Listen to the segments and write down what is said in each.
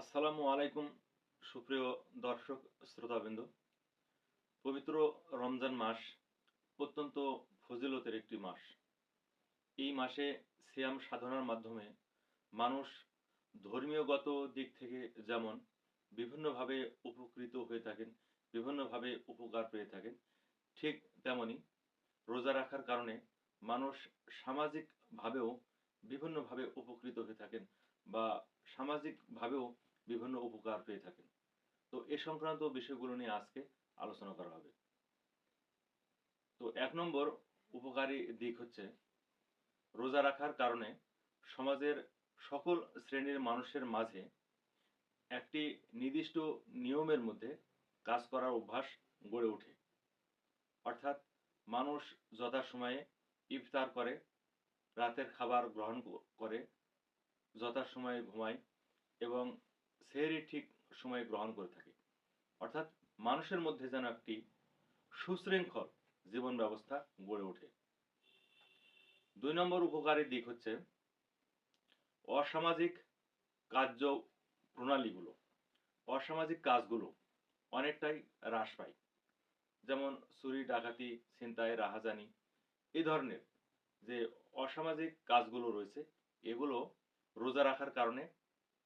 আসসালামু আলাইকুম, সুপ্রিয় দর্শক শ্রোতাবৃন্দ। পবিত্র রমজান মাস অত্যন্ত ফজিলতের একটি মাস। এই মাসে সিয়াম সাধনার মাধ্যমে মানুষ ধর্মীয়গত দিক থেকে যেমন বিভিন্নভাবে উপকৃত হয়ে থাকেন, বিভিন্নভাবে উপকার পেয়ে থাকেন, ঠিক তেমনি রোজা রাখার কারণে মানুষ সামাজিকভাবেও বিভিন্নভাবে উপকৃত হয়ে থাকেন বা সামাজিকভাবেও বিভিন্ন উপকার পেয়ে থাকেন। তো এ সংক্রান্ত বিষয়গুলো নিয়ে আজকে আলোচনা করা হবে। তো এক নম্বর উপকারী দিক হচ্ছে রোজা রাখার কারণে সমাজের সকল শ্রেণির মানুষের মাঝে একটি নির্দিষ্ট নিয়মের মধ্যে কাজ করার অভ্যাস গড়ে ওঠে। অর্থাৎ মানুষ যথাসময়ে ইফতার করে, রাতের খাবার গ্রহণ করে, যথাসময়ে ঘুমায় এবং সেহরি ঠিক সময়ে গ্রহণ করে থাকে। অর্থাৎ মানুষের মধ্যে যেন একটি সুশৃঙ্খল জীবন ব্যবস্থা গড়ে ওঠে। দুই নম্বর উপকারী দিক হচ্ছে অসামাজিক কার্য প্রণালীগুলো। অসামাজিক কাজগুলো অনেকটাই হ্রাস পায়। যেমন চুরি, ডাকাতি, ছিনতাই, রাহাজানি এই ধরনের যে অসামাজিক কাজগুলো রয়েছে, এগুলো রোজা রাখার কারণে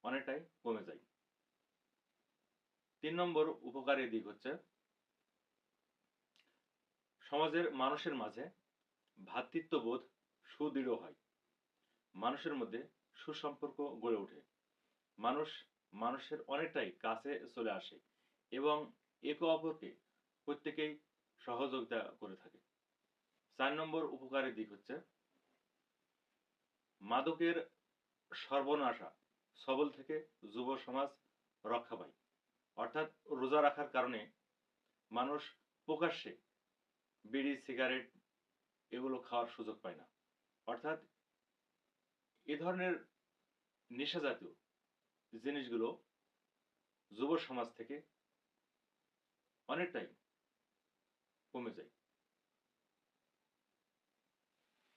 অনেকটাই কমে যায়। তিন নম্বর উপকারী দিক হচ্ছে সমাজের মানুষের মাঝে ভ্রাতৃত্ববোধ সুদৃঢ় হয়। মানুষের মধ্যে সুসম্পর্ক গড়ে ওঠে। মানুষ মানুষের অনেকটাই কাছে চলে আসে এবং একে অপরকে প্রত্যেকেই সহযোগিতা করে থাকে। চার নম্বর উপকারী দিক হচ্ছে মাদকের সর্বনাশা, সবল থেকে যুব সমাজ রক্ষা পায়। অর্থাৎ রোজা রাখার কারণে মানুষ প্রকাশ্যে বিড়ি, সিগারেট এগুলো খাওয়ার সুযোগ পায় না। অর্থাৎ এ ধরনের নেশা জাতীয় জিনিসগুলো যুব সমাজ থেকে অনেকটাই কমে যায়।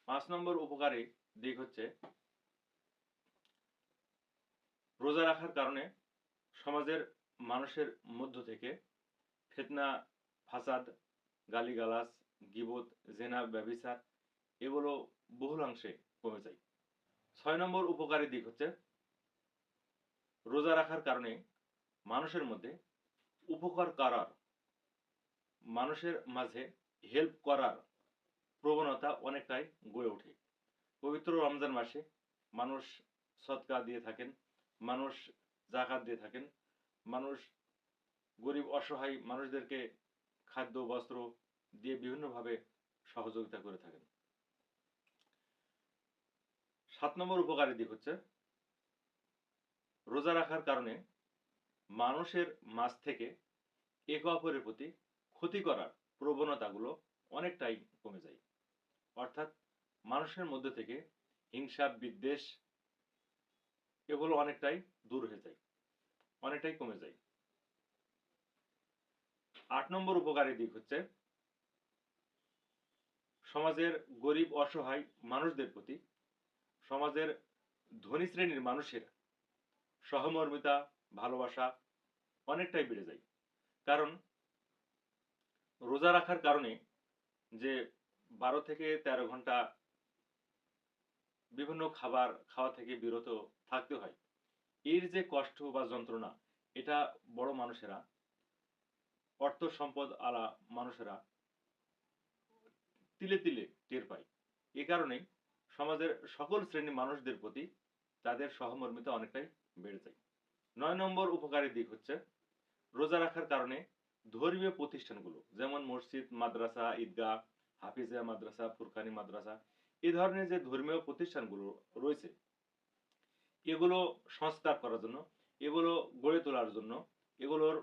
পাঁচ নম্বর উপকারী দিক হচ্ছে রোজা রাখার কারণে সমাজের মানুষের মধ্য থেকে ফেতনা, ফাসাদ, গালিগালাজ, গিবত, জেনা ব্যবিচার এগুলো বহুলাংশে কমে যায়। ছয় নম্বর উপকারী দিক হচ্ছে রোজা রাখার কারণে মানুষের মধ্যে উপকার করার, মানুষের মাঝে হেল্প করার প্রবণতা অনেকটাই গড়ে ওঠে। পবিত্র রমজান মাসে মানুষ সৎকা দিয়ে থাকেন, মানুষ জাকাত দিয়ে থাকেন মানুষ গরিব, অসহায় মানুষদেরকে খাদ্য, বস্ত্র দিয়ে বিভিন্নভাবে সহযোগিতা করে থাকেন। সাত নম্বর উপকারী দিক হচ্ছে রোজা রাখার কারণে মানুষের মাঝ থেকে একে অপরের প্রতি ক্ষতি করার প্রবণতাগুলো অনেকটাই কমে যায়। অর্থাৎ মানুষের মধ্যে থেকে হিংসা, বিদ্বেষ এগুলো অনেকটাই দূর হয়ে যায়। অনেকটাই কমে যায়। আট নম্বর উপকারী দিক হচ্ছে, সমাজের গরিব, অসহায় মানুষদের প্রতি সমাজের ধনী শ্রেণির মানুষের সহমর্মিতা, ভালোবাসা অনেকটাই বেড়ে যায়। কারণ রোজা রাখার কারণে যে বারো থেকে তেরো ঘণ্টা বিভিন্ন খাবার খাওয়া থেকে বিরত থাকতে হয় এর যে কষ্ট বা যন্ত্রণা, এটা বড় মানুষেরা, অর্থ সম্পদ আলা মানুষেরা তিলে তিলে টের পায়। এ কারণেই সমাজের সকল শ্রেণির মানুষদের প্রতি তাদের সহমর্মিতা অনেকটাই বেড়ে যায়। নয় নম্বর উপকারী দিক হচ্ছে রোজা রাখার কারণে ধর্মীয় প্রতিষ্ঠানগুলো, যেমন মসজিদ, মাদ্রাসা, ঈদগাহ, হাফিজা মাদ্রাসা, ফুরকানি মাদ্রাসা, এ ধরনের যে ধর্মীয় প্রতিষ্ঠানগুলো রয়েছে এগুলো সংস্কার করার জন্য, এগুলো গড়ে তোলার জন্য, এগুলোর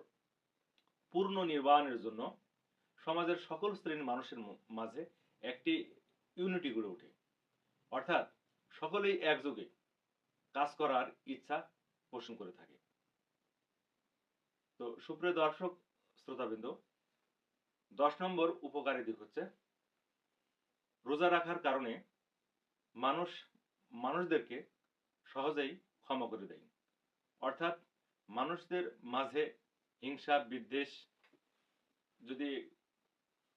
পূর্ণ নির্বাহনের জন্য সমাজের সকল শ্রেণির মানুষের মাঝে একটি ইউনিটি গড়ে ওঠে। অর্থাৎ সকলেই একযোগে কাজ করার ইচ্ছা পোষণ করে থাকে। তো সুপ্রিয় দর্শক, শ্রোতাবৃন্দ, দশ নম্বর উপকারী দিক হচ্ছে রোজা রাখার কারণে মানুষ, মানুষদেরকে সহজেই ক্ষমা করে দেয়। অর্থাৎ মানুষদের মাঝে হিংসা, বিদ্বেষ যদি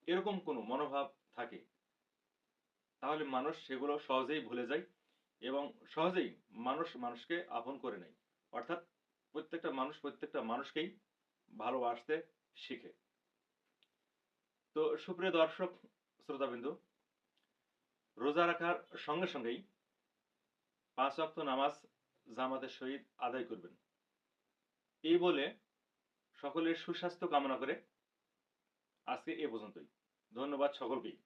এরকম কোনো মনোভাব থাকে, তাহলে মানুষ সেগুলো সহজেই ভুলে যায় এবং সহজেই মানুষ মানুষকে আপন করে নেয়। অর্থাৎ প্রত্যেকটা মানুষ প্রত্যেকটা মানুষকেই ভালোবাসতে শিখে। তো সুপ্রিয় দর্শক, শ্রোতাবিন্দু, রোজা রাখার সঙ্গে সঙ্গেই পাঁচ ওয়াক্ত নামাজ জামাতের সহিত আদায় করবেন। এই বলে সকলের সুস্বাস্থ্য কামনা করে আজকে এ পর্যন্তই। ধন্যবাদ সকলকেই।